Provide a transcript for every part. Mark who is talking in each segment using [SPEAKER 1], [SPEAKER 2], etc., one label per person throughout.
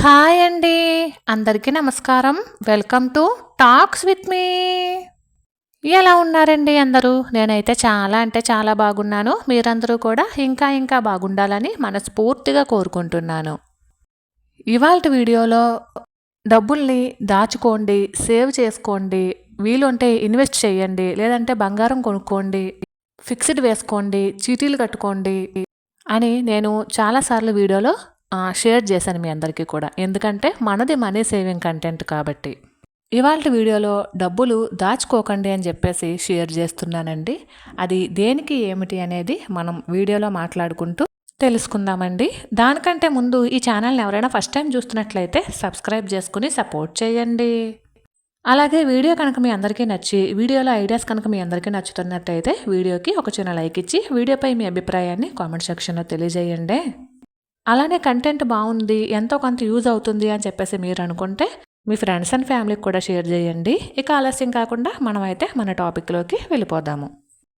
[SPEAKER 1] Hi అండి. అందరికీ నమస్కారం. Welcome to talks with me. ఎలా ఉన్నారండి అందరూ? నేనైతే చాలా అంటే చాలా బాగున్నాను. మీరందరూ కూడా ఇంకా ఇంకా బాగుండాలని మనస్ఫూర్తిగా కోరుకుంటున్నాను. ఇవాళ వీడియోలో డబ్బుల్ని దాచుకోండి సేవ్ చేసుకోండి వీలుంటే ఇన్వెస్ట్ చేయండి లేదంటే బంగారం కొనుక్కోండి ఫిక్స్డ్ వేసుకోండి చీటీలు కట్టుకోండి అని నేను చాలాసార్లు వీడియోలో షేర్ చేశాను మీ అందరికీ కూడా. ఎందుకంటే మనది మనీ సేవింగ్ కంటెంట్ కాబట్టి. ఇవాళ వీడియోలో డబ్బులు దాచుకోకండి అని చెప్పేసి షేర్ చేస్తున్నానండి. అది దేనికి ఏమిటి అనేది మనం వీడియోలో మాట్లాడుకుంటూ తెలుసుకుందామండి. దానికంటే ముందు ఈ ఛానల్ని ఎవరైనా ఫస్ట్ టైం చూస్తున్నట్లయితే సబ్స్క్రైబ్ చేసుకుని సపోర్ట్ చేయండి. అలాగే వీడియో కనుక మీ అందరికీ నచ్చి వీడియోలో ఐడియాస్ కనుక మీ అందరికీ నచ్చుతున్నట్టయితే వీడియోకి ఒక చిన్న లైక్ ఇచ్చి వీడియోపై మీ అభిప్రాయాన్ని కామెంట్ సెక్షన్లో తెలియజేయండి. అలానే కంటెంట్ బాగుంది ఎంతో కొంత యూజ్ అవుతుంది అని చెప్పేసి మీరు అనుకుంటే మీ ఫ్రెండ్స్ అండ్ ఫ్యామిలీకి కూడా షేర్ చేయండి. ఇక ఆలస్యం కాకుండా మనమైతే మన టాపిక్లోకి వెళ్ళిపోదాము.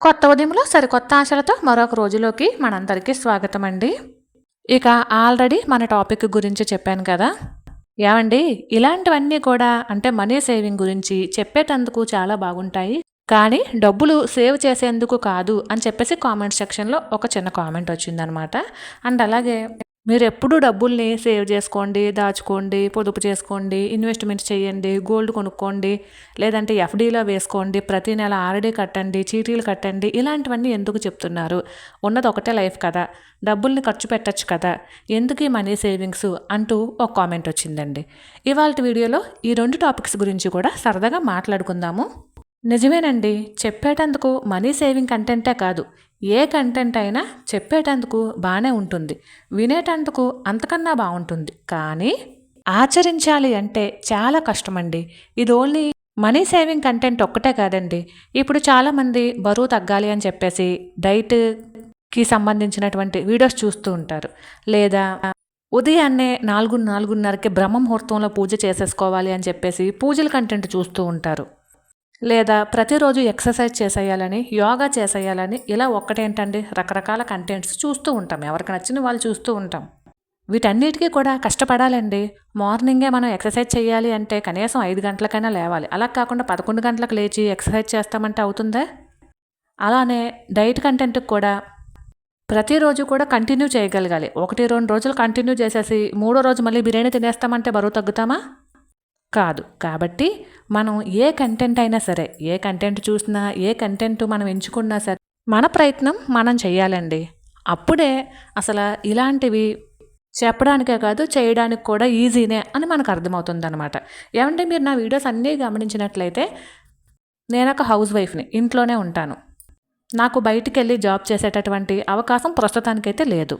[SPEAKER 1] కొత్త ఉదయంలో సరికొత్త ఆశలతో మరొక రోజులోకి మనందరికీ స్వాగతం అండి. ఇక ఆల్రెడీ మన టాపిక్ గురించి చెప్పాను కదా. ఏమండి ఇలాంటివన్నీ కూడా అంటే మనీ సేవింగ్ గురించి చెప్పేటందుకు చాలా బాగుంటాయి. కానీ డబ్బులు సేవ్ చేసేందుకు కాదు అని చెప్పేసి కామెంట్ సెక్షన్లో ఒక చిన్న కామెంట్ వచ్చిందనమాట. అండ్ అలాగే మీరు ఎప్పుడూ డబ్బుల్ని సేవ్ చేసుకోండి దాచుకోండి పొదుపు చేసుకోండి ఇన్వెస్ట్మెంట్ చేయండి గోల్డ్ కొనుక్కోండి లేదంటే ఎఫ్డీలో వేసుకోండి ప్రతి నెల ఆర్డీ కట్టండి చీటీలు కట్టండి ఇలాంటివన్నీ ఎందుకు చెప్తున్నారు? ఉన్నది ఒకటే లైఫ్ కదా. డబ్బుల్ని ఖర్చు పెట్టచ్చు కదా. ఎందుకు ఈ మనీ సేవింగ్స్? అంటూ ఒక కామెంట్ వచ్చిందండి. ఇవాళ వీడియోలో ఈ రెండు టాపిక్స్ గురించి కూడా సరదాగా మాట్లాడుకుందాము. నిజమేనండి. చెప్పేటందుకు మనీ సేవింగ్ కంటెంటే కాదు. ఏ కంటెంట్ అయినా చెప్పేటందుకు బాగానే ఉంటుంది. వినేటందుకు అంతకన్నా బాగుంటుంది కానీ ఆచరించాలి అంటే చాలా కష్టమండి. ఇది ఓన్లీ మనీ సేవింగ్ కంటెంట్ ఒక్కటే కాదండి. ఇప్పుడు చాలామంది బరువు తగ్గాలి అని చెప్పేసి డైట్కి సంబంధించినటువంటి వీడియోస్ చూస్తూ ఉంటారు. లేదా ఉదయాన్నే నాలుగు నాలుగున్నరకి బ్రహ్మ ముహూర్తంలో పూజ చేసేసుకోవాలి అని చెప్పేసి పూజల కంటెంట్ చూస్తూ ఉంటారు. లేదా ప్రతిరోజు ఎక్సర్సైజ్ చేసేయాలని యోగా చేసేయాలని ఇలా ఒక్కటేంటండి? రకరకాల కంటెంట్స్ చూస్తూ ఉంటాం. ఎవరికి నచ్చిన వాళ్ళు చూస్తూ ఉంటాం. వీటన్నిటికీ కూడా కష్టపడాలండి. మార్నింగే మనం ఎక్సర్సైజ్ చేయాలి అంటే కనీసం ఐదు గంటలకైనా లేవాలి. అలా కాకుండా పదకొండు గంటలకు లేచి ఎక్సర్సైజ్ చేస్తామంటే అవుతుందా? అలానే డైట్ కంటెంట్కి కూడా ప్రతిరోజు కూడా కంటిన్యూ చేయగలగాలి. ఒకటి రెండు రోజులు కంటిన్యూ చేసేసి మూడో రోజు మళ్ళీ బిర్యానీ తినేస్తామంటే బరువు తగ్గుతామా? కాదు. కాబట్టి మనం ఏ కంటెంట్ అయినా సరే ఏ కంటెంట్ చూసినా ఏ కంటెంట్ మనం ఎంచుకున్నా సరే మన ప్రయత్నం మనం చేయాలండి. అప్పుడే అసలు ఇలాంటివి చెప్పడానికే కాదు చేయడానికి కూడా ఈజీనే అని మనకు అర్థమవుతుంది అనమాట ఏమంటే మీరు నా వీడియోస్ అన్నీ గమనించినట్లయితే నేను ఒక హౌస్ వైఫ్ని ఇంట్లోనే ఉంటాను. నాకు బయటికి వెళ్ళి జాబ్ చేసేటటువంటి అవకాశం ప్రస్తుతానికైతే లేదు.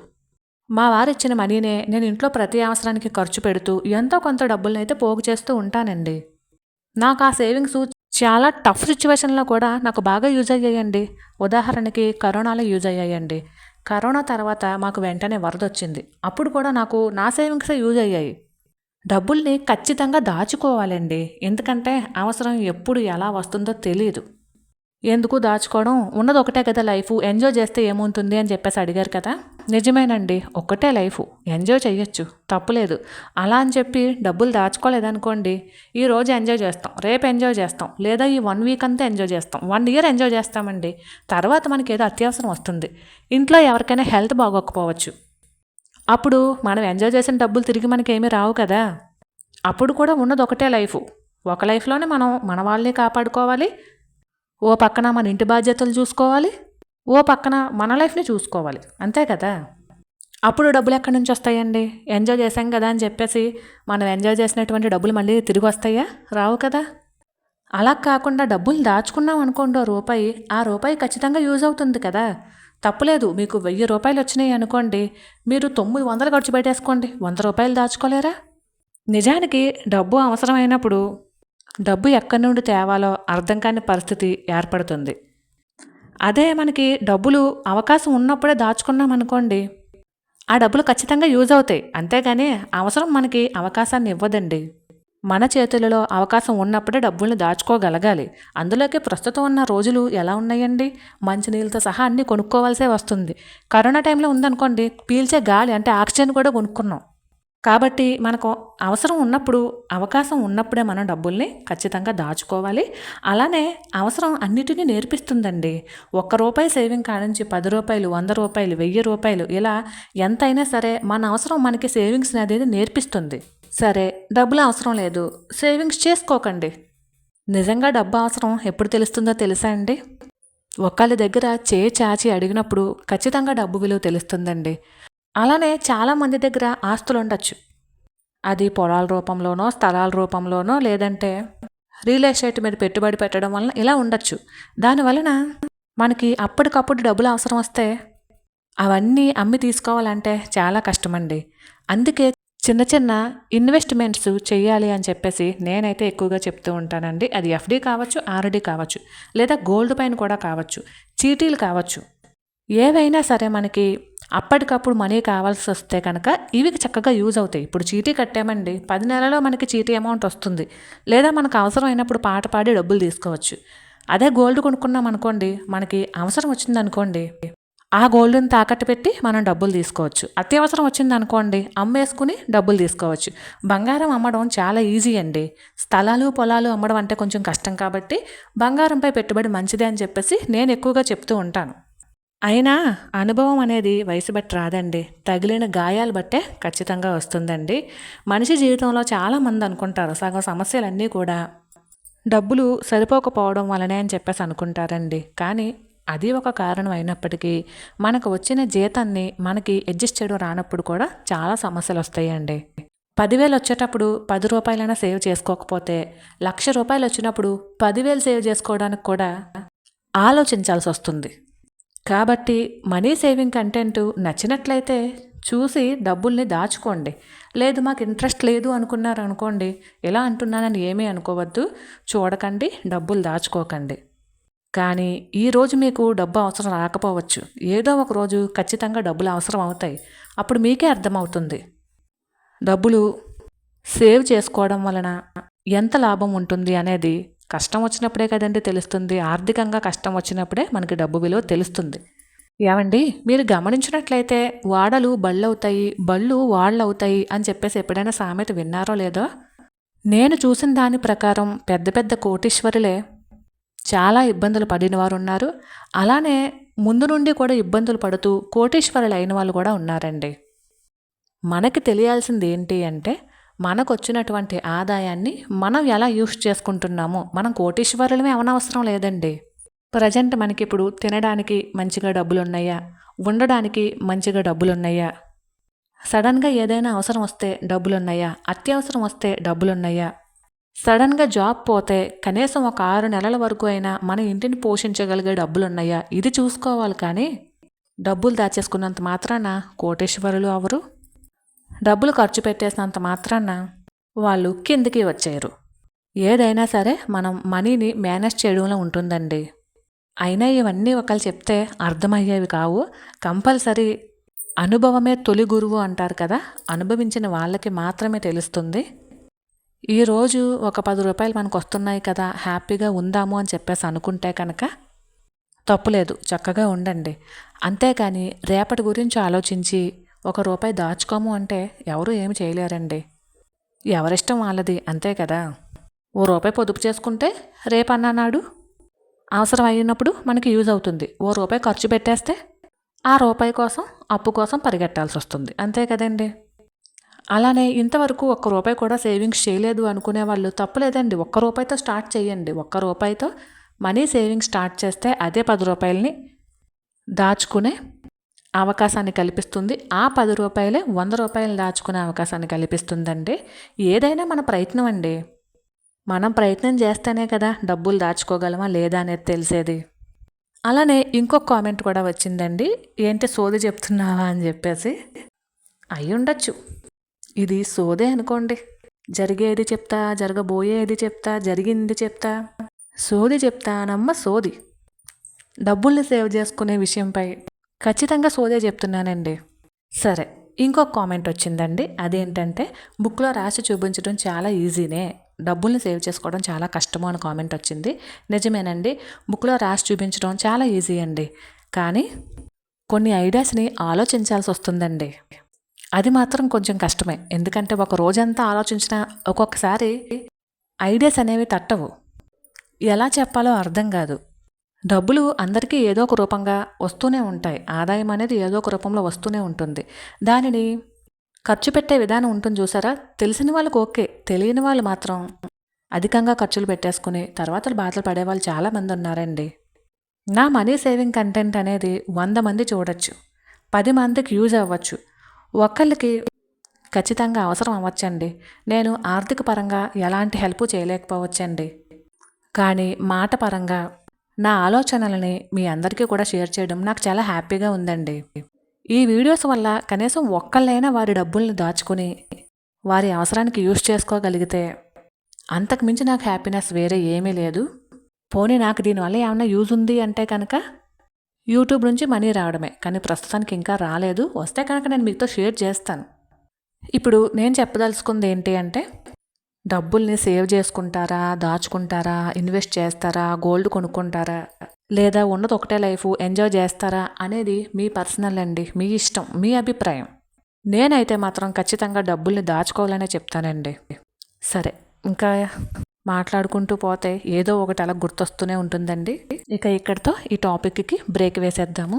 [SPEAKER 1] మా వారు ఇచ్చిన మనీనే నేను ఇంట్లో ప్రతి అవసరానికి ఖర్చు పెడుతూ ఎంతో కొంత డబ్బులను అయితే పోగు చేస్తూ ఉంటానండి. నాకు ఆ సేవింగ్స్ చాలా టఫ్ సిచ్యువేషన్లో కూడా నాకు బాగా యూజ్ అయ్యాయండి. ఉదాహరణకి కరోనాలో యూజ్ అయ్యాయండి. కరోనా తర్వాత మాకు వెంటనే వరద వచ్చింది అప్పుడు కూడా నాకు నా సేవింగ్సే యూజ్ అయ్యాయి. డబ్బుల్ని ఖచ్చితంగా దాచుకోవాలండి. ఎందుకంటే అవసరం ఎప్పుడు ఎలా వస్తుందో తెలియదు ఎందుకు దాచుకోవడం? ఉన్నది ఒకటే కదా లైఫ్. ఎంజాయ్ చేస్తే ఏముంటుంది అని చెప్పేసి అడిగారు కదా? నిజమేనండి ఒక్కటే లైఫ్. ఎంజాయ్ చేయొచ్చు తప్పులేదు అలా అని చెప్పి డబ్బులు దాచుకోలేదనుకోండి ఈ రోజు ఎంజాయ్ చేస్తాం రేపు ఎంజాయ్ చేస్తాం లేదా ఈ వన్ వీక్ అంతా ఎంజాయ్ చేస్తాం. వన్ ఇయర్ ఎంజాయ్ చేస్తామండి తర్వాత మనకి ఏదో అత్యవసరం వస్తుంది. ఇంట్లో ఎవరికైనా హెల్త్ బాగోకపోవచ్చు. అప్పుడు మనం ఎంజాయ్ చేసిన డబ్బులు తిరిగి మనకి ఏమీ రావు కదా. అప్పుడు కూడా ఉన్నది ఒకటే లైఫ్. ఒక లైఫ్లోనే మనం మన వాళ్ళని కాపాడుకోవాలి ఓ పక్కన మన ఇంటి బాధ్యతలు చూసుకోవాలి ఓ పక్కన మన లైఫ్ని చూసుకోవాలి. అంతే కదా? అప్పుడు డబ్బులు ఎక్కడి నుంచి వస్తాయండి? ఎంజాయ్ చేశాం కదా అని చెప్పేసి మనం ఎంజాయ్ చేసినటువంటి డబ్బులు మళ్ళీ తిరిగి వస్తాయా? రావు కదా? అలా కాకుండా డబ్బులు దాచుకున్నాం అనుకోండి ఓ రూపాయి ఆ రూపాయి ఖచ్చితంగా యూజ్ అవుతుంది కదా? తప్పులేదు మీకు వెయ్యి రూపాయలు వచ్చినాయి అనుకోండి మీరు తొమ్మిది వందలు ఖర్చు పెట్టేసుకోండి. వంద రూపాయలు దాచుకోలేరా? నిజానికి డబ్బు అవసరమైనప్పుడు డబ్బు ఎక్కడి నుండి తేవాలో అర్థం కాని పరిస్థితి ఏర్పడుతుంది. అదే మనకి డబ్బులు అవకాశం ఉన్నప్పుడే దాచుకున్నాం అనుకోండి ఆ డబ్బులు ఖచ్చితంగా యూజ్ అవుతాయి. అంతేగాని అవసరం మనకి అవకాశాన్ని ఇవ్వదండి. మన చేతులలో అవకాశం ఉన్నప్పుడే డబ్బుల్ని దాచుకోగలగాలి. అందులోకి ప్రస్తుతం ఉన్న రోజులు ఎలా ఉన్నాయండి? మంచినీళ్ళతో సహా అన్నీ కొనుక్కోవాల్సే వస్తుంది. కరోనా టైంలో ఉందనుకోండి పీల్చే గాలి అంటే ఆక్సిజన్ కూడా కొనుక్కున్నాం. కాబట్టి మనకు అవసరం ఉన్నప్పుడు అవకాశం ఉన్నప్పుడే మనం డబ్బుల్ని ఖచ్చితంగా దాచుకోవాలి. అలానే అవసరం అన్నిటినీ నేర్పిస్తుందండి. ఒక్క రూపాయి సేవింగ్ కాడించి పది రూపాయలు వంద రూపాయలు వెయ్యి రూపాయలు ఇలా ఎంతైనా సరే మన అవసరం మనకి సేవింగ్స్ అనేది నేర్పిస్తుంది. సరే డబ్బులు అవసరం లేదు. సేవింగ్స్ చేసుకోకండి. నిజంగా డబ్బు అవసరం ఎప్పుడు తెలుస్తుందో తెలుసా అండి? ఒకళ్ళ దగ్గర చేయి చాచి అడిగినప్పుడు ఖచ్చితంగా డబ్బు విలువ తెలుస్తుందండి. అలానే చాలామంది దగ్గర ఆస్తులు ఉండొచ్చు. అది పొలాల రూపంలోనో స్థలాల రూపంలోనో లేదంటే రియల్ ఎస్టేట్ మీద పెట్టుబడి పెట్టడం వలన ఇలా ఉండొచ్చు. దానివలన మనకి అప్పటికప్పుడు డబ్బులు అవసరం వస్తే అవన్నీ అమ్మి తీసుకోవాలంటే చాలా కష్టమండి. అందుకే చిన్న చిన్న ఇన్వెస్ట్మెంట్స్ చేయాలి అని చెప్పేసి నేనైతే ఎక్కువగా చెప్తూ ఉంటానండి. అది ఎఫ్డి కావచ్చు ఆర్డి కావచ్చు లేదా గోల్డ్ పైన కూడా కావచ్చు చీటీలు కావచ్చు. ఏవైనా సరే మనకి అప్పటికప్పుడు మనీ కావాల్సి వస్తే కనుక ఇవి చక్కగా యూజ్ అవుతాయి. ఇప్పుడు చీటీ కట్టామండి. పది నెలలో మనకి చీటీ అమౌంట్ వస్తుంది. లేదా మనకు అవసరమైనప్పుడు పాట పాడి డబ్బులు తీసుకోవచ్చు. అదే గోల్డ్ కొనుక్కున్నాం అనుకోండి. మనకి అవసరం వచ్చింది అనుకోండి. ఆ గోల్డ్ని తాకట్టు పెట్టి మనం డబ్బులు తీసుకోవచ్చు. అత్యవసరం వచ్చింది అనుకోండి. అమ్మేసుకుని డబ్బులు తీసుకోవచ్చు. బంగారం అమ్మడం చాలా ఈజీ అండి. స్థలాలు పొలాలు అమ్మడం అంటే కొంచెం కష్టం కాబట్టి బంగారంపై పెట్టుబడి మంచిదే అని చెప్పేసి నేను ఎక్కువగా చెప్తూ ఉంటాను. అయినా అనుభవం అనేది వయసు బట్టి రాదండి. తగిలిన గాయాలు బట్టే ఖచ్చితంగా వస్తుందండి. మనిషి జీవితంలో చాలామంది అనుకుంటారు సగం సమస్యలన్నీ కూడా డబ్బులు సరిపోకపోవడం వలనే అని చెప్పేసి అనుకుంటారండి. కానీ అది ఒక కారణం అయినప్పటికీ మనకు వచ్చిన జీతాన్ని మనకి అడ్జస్ట్ చేయడం రానప్పుడు కూడా చాలా సమస్యలు వస్తాయండి. పదివేలు వచ్చేటప్పుడు పది రూపాయలైనా సేవ్ చేసుకోకపోతే లక్ష రూపాయలు వచ్చినప్పుడు పదివేలు సేవ్ చేసుకోవడానికి కూడా ఆలోచించాల్సి వస్తుంది. కాబట్టి మనీ సేవింగ్ కంటెంట్ నచ్చినట్లయితే చూసి డబ్బుల్ని దాచుకోండి. లేదు మాకు ఇంట్రెస్ట్ లేదు అనుకున్నారు అనుకోండి. ఎలా అంటున్నానని ఏమీ అనుకోవద్దు. చూడకండి డబ్బులు దాచుకోకండి. కానీ ఈరోజు మీకు డబ్బు అవసరం రాకపోవచ్చు. ఏదో ఒక రోజు ఖచ్చితంగా డబ్బులు అవసరం అవుతాయి. అప్పుడు మీకే అర్థమవుతుంది. డబ్బులు సేవ్ చేసుకోవడం వలన ఎంత లాభం ఉంటుంది అనేది కష్టం వచ్చినప్పుడే కదండి తెలుస్తుంది. ఆర్థికంగా కష్టం వచ్చినప్పుడే మనకి డబ్బు విలువ తెలుస్తుంది. ఏమండి? మీరు గమనించినట్లయితే వాడలు బళ్ళు అవుతాయి బళ్ళు వాళ్ళవుతాయి అని చెప్పేసి ఎప్పుడైనా సామెత విన్నారో లేదో? నేను చూసిన దాని ప్రకారం పెద్ద పెద్ద కోటీశ్వరులే చాలా ఇబ్బందులు పడిన వారు ఉన్నారు అలానే ముందు నుండి కూడా ఇబ్బందులు పడుతూ కోటీశ్వరులు అయిన వాళ్ళు కూడా ఉన్నారండి. మనకి తెలియాల్సింది ఏంటి అంటే మనకు వచ్చినటువంటి ఆదాయాన్ని మనం ఎలా యూస్ చేసుకుంటున్నామో మనం కోటీశ్వరులమే అవనవసరం లేదండి. ప్రజెంట్ మనకి ఇప్పుడు తినడానికి మంచిగా డబ్బులు ఉన్నాయా ఉండడానికి మంచిగా డబ్బులు ఉన్నాయా సడన్గా ఏదైనా అవసరం వస్తే డబ్బులు ఉన్నాయా అత్యవసరం వస్తే డబ్బులు ఉన్నాయా సడన్గా జాబ్ పోతే కనీసం ఒక ఆరు నెలల వరకు అయినా మన ఇంటిని పోషించగలిగే డబ్బులు ఉన్నాయా ఇది చూసుకోవాలి కానీ డబ్బులు దాచేసుకున్నంత మాత్రాన కోటేశ్వరులు అవరు. డబ్బులు ఖర్చు పెట్టేసినంత మాత్రాన వాళ్ళు కిందికి వచ్చారు ఏదైనా సరే మనం మనీని మేనేజ్ చేయడంలో ఉంటుందండి. అయినా ఇవన్నీ ఒకళ్ళు చెప్తే అర్థమయ్యేవి కావు. కంపల్సరీ అనుభవమే తొలి గురువు అంటారు కదా అనుభవించిన వాళ్ళకి మాత్రమే తెలుస్తుంది. ఈరోజు ఒక పది రూపాయలు మనకు వస్తున్నాయి కదా హ్యాపీగా ఉందాము అని చెప్పేసి అనుకుంటే కనుక తప్పులేదు చక్కగా ఉండండి. అంతేకాని రేపటి గురించి ఆలోచించి ఒక రూపాయి దాచుకోము అంటే ఎవరు ఏమి చేయలేరండి. ఎవరిష్టం వాళ్ళది అంతే కదా. ఓ రూపాయి పొదుపు చేసుకుంటే రేపన్నా నాడు అవసరం అయినప్పుడు మనకి యూజ్ అవుతుంది. ఓ రూపాయి ఖర్చు పెట్టేస్తే ఆ రూపాయి కోసం అప్పు కోసం పరిగెట్టాల్సి వస్తుంది. అంతే కదండి. అలానే ఇంతవరకు ఒక్క రూపాయి కూడా సేవింగ్స్ చేయలేదు అనుకునే వాళ్ళు తప్పలేదండి ఒక్క రూపాయితో స్టార్ట్ చేయండి. ఒక్క రూపాయితో మనీ సేవింగ్స్ స్టార్ట్ చేస్తే అదే పది రూపాయలని దాచుకునే అవకాశాన్ని కల్పిస్తుంది. ఆ పది రూపాయలే వంద రూపాయలు దాచుకునే అవకాశాన్ని కల్పిస్తుందండి. ఏదైనా మన ప్రయత్నం అండి. మనం ప్రయత్నం చేస్తేనే కదా డబ్బులు దాచుకోగలమా లేదా అనేది తెలిసేది. అలానే ఇంకొక కామెంట్ కూడా వచ్చిందండి. ఏంటి సోది చెప్తున్నావా అని చెప్పేసి. అయి ఉండొచ్చు. ఇది సోదే అనుకోండి. జరిగేది చెప్తా జరగబోయేది చెప్తా జరిగింది చెప్తా. సోది చెప్తానమ్మ సోది. డబ్బుల్ని సేవ్ చేసుకునే విషయంపై ఖచ్చితంగా సోదే చెప్తున్నానండి. సరే ఇంకొక కామెంట్ వచ్చిందండి. అదేంటంటే బుక్లో రాసి చూపించడం చాలా ఈజీనే. డబ్బుల్ని సేవ్ చేసుకోవడం చాలా కష్టము అని కామెంట్ వచ్చింది. నిజమేనండి బుక్లో రాసి చూపించడం చాలా ఈజీ అండి. కానీ కొన్ని ఐడియాస్ని ఆలోచించాల్సి వస్తుందండి. అది మాత్రం కొంచెం కష్టమే. ఎందుకంటే ఒక రోజంతా ఆలోచించిన ఒక్కొక్కసారి ఐడియాస్ అనేవి తట్టవు. ఎలా చెప్పాలో అర్థం కాదు. డబ్బులు అందరికీ ఏదో ఒక రూపంగా వస్తూనే ఉంటాయి. ఆదాయం అనేది ఏదో ఒక రూపంలో వస్తూనే ఉంటుంది. దానిని ఖర్చు పెట్టే విధానం ఉంటుంది చూసారా? తెలిసిన వాళ్ళకి ఓకే. తెలియని వాళ్ళు మాత్రం అధికంగా ఖర్చులు పెట్టేసుకుని తర్వాత బాధలు పడేవాళ్ళు చాలామంది ఉన్నారండి. నా మనీ సేవింగ్ కంటెంట్ అనేది వంద మంది చూడొచ్చు. పది మందికి యూజ్ అవ్వచ్చు. ఒకళ్ళకి ఖచ్చితంగా అవసరం అవ్వచ్చండి. నేను ఆర్థిక పరంగా ఎలాంటి హెల్ప్ చేయలేకపోవచ్చండి. కానీ మాట పరంగా నా ఆలోచనలని మీ అందరికీ కూడా షేర్ చేయడం నాకు చాలా హ్యాపీగా ఉందండి. ఈ వీడియోస్ వల్ల కనీసం ఒక్కళ్ళైనా వారి డబ్బుల్ని దాచుకుని వారి అవసరానికి యూజ్ చేసుకోగలిగితే అంతకు మించి నాకు హ్యాపీనెస్ వేరే ఏమీ లేదు. పోనీ నాకు దీనివల్ల ఏమైనా యూజ్ ఉంది అంటే కనుక యూట్యూబ్ నుంచి మనీ రావడమే కానీ ప్రస్తుతానికి ఇంకా రాలేదు. వస్తే కనుక నేను మీతో షేర్ చేస్తాను. ఇప్పుడు నేను చెప్పదలుచుకుంది ఏంటి అంటే డబ్బుల్ని సేవ్ చేసుకుంటారా దాచుకుంటారా ఇన్వెస్ట్ చేస్తారా గోల్డ్ కొనుక్కుంటారా లేదా ఉన్నది ఒకటే లైఫ్ ఎంజాయ్ చేస్తారా అనేది మీ పర్సనల్ అండి మీ ఇష్టం మీ అభిప్రాయం. నేనైతే మాత్రం ఖచ్చితంగా డబ్బుల్ని దాచుకోవాలనే చెప్తానండి. సరే ఇంకా మాట్లాడుకుంటూ పోతే ఏదో ఒకటి అలా గుర్తొస్తూనే ఉంటుందండి. ఇక ఇక్కడితో ఈ టాపిక్కి బ్రేక్ వేసేద్దాము.